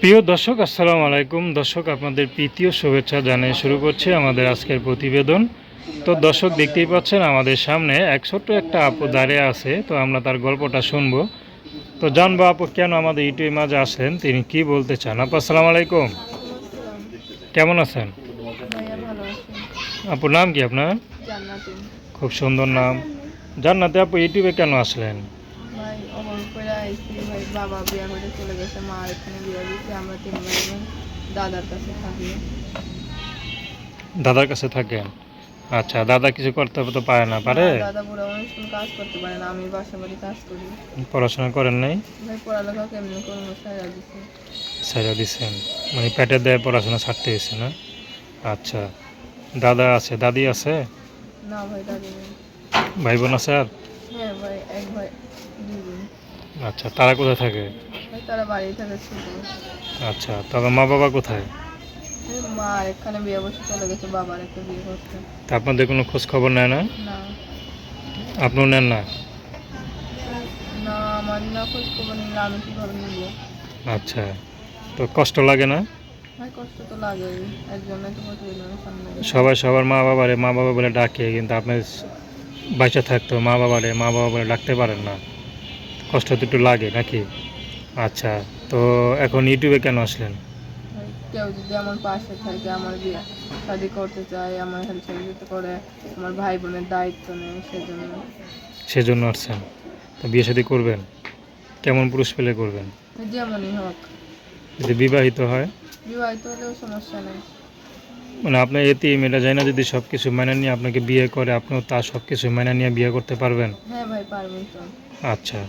প্রিয় দর্শক আসসালামু আলাইকুম। দর্শক আপনাদের প্রীতীয় শুভেচ্ছা জানিয়ে শুরু করছি আমাদের আজকের প্রতিবেদন। তো দর্শক দেখতেই পাচ্ছেন আমাদের সামনে এক ছোট্ট একটা আপু দাঁড়িয়ে আছে। তো আমরা তার গল্পটা শুনব। তো জানব আপু কেন আমাদের ইউটিউবের মাঝে আসলেন? তিনি কি বলতে চান? আপু আসসালামু আলাইকুম। কেমন আছেন? আপুর নাম কি আপনার? খুব সুন্দর নাম। জান্নাতে আপু ইউটিউবে কেন আসলেন? ভাই অমর করে আইসি ভাই বাবা বিয়া করে চলে গেছে মা এখানে বিয়া দিচ্ছে আমরা তিন ভাই দাদার কাছে থাকি। দাদার কাছে থাকেন? আচ্ছা দাদা কিছু করতে তো পারে না পারে? দাদা বুড়া মানুষ কোনো কাজ করতে পারে না আমি বাসা বাড়ি কাজ করি। পড়াশোনা করেন নাই? ভাই পড়ালেখা কেমনি করব সারা দিচ্ছে ছেড়ে দিচ্ছেন মানে পেটের দেয় পড়াশোনা ছাড়তে হয়েছে না? আচ্ছা দাদা আছে দাদি আছে? না ভাই দাদি নেই। ভাই বোন আছে আর? হ্যাঁ আচ্ছা তারা কোথায় থাকে? তারা বাড়ি থাকে আচ্ছা তবে মা বাবা কোথায়? মা এখানে বিয়ে বসে চলে গেছে বাবার একটা বিয়ে করতে। তা আপনাদের কোনো খোঁজ খবর নেয় না? না। আপনিও নেন না? না আমার না খোঁজ খবর নিলে আমি কীভাবে নিবো? আচ্ছা তো কষ্ট লাগে না? কষ্ট তো লাগেই একজনের তো সবাই সবার মা বাবারে মা বাবা বলে ডাকে কিন্তু আপনি বাচ্চা থাকতো মা বাবারে মা বাবা বলে ডাকতে পারেন না। কষ্ট তো একটু লাগে নাকি? আচ্ছা তো এখন ইউটিউবে কেন আসলেন? কেউ যদি আমার পাশে থাকে আমার বিয়ে শাদি করতে চায় আমার হেল্প সহযোগিতা করে আমার ভাই বোনের দায়িত্ব নেয় সেজন্য। সেজন্য আসছেন। তো বিয়ে শাদী করবেন? কেমন পুরুষ পেলে করবেন? যেমনই হোক। যদি বিবাহিত হয়? বিবাহিত হলেও সমস্যা নেই। মানে আপনার এতে মেয়েটা যায় না যদি সব কিছু মেনে নিয়ে আপনাকে বিয়ে করে আপনিও তার সব কিছু মেনে নিয়ে বিয়ে করতে পারবেন? হ্যাঁ ভাই পারবি তো। আচ্ছা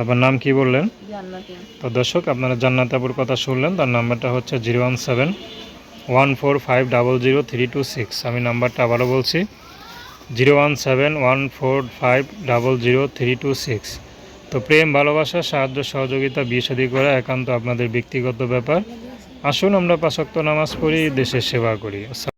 আপনার নাম কি বললেন? তো দর্শক আপনারা জান্নাতাপুর কথা শুনলেন তার নাম্বারটা হচ্ছে zero one seven one four five double zero three two six. আমি নাম্বারটা আবারও বলছি zero one seven one four five double zero three two six. তো প্রেম ভালোবাসা সাহায্য সহযোগিতা বিয়ে শাদী করা একান্ত আপনাদের ব্যক্তিগত ব্যাপার। আসুন আমরা পাশক্ত নামাজ পড়ি দেশের সেবা করি।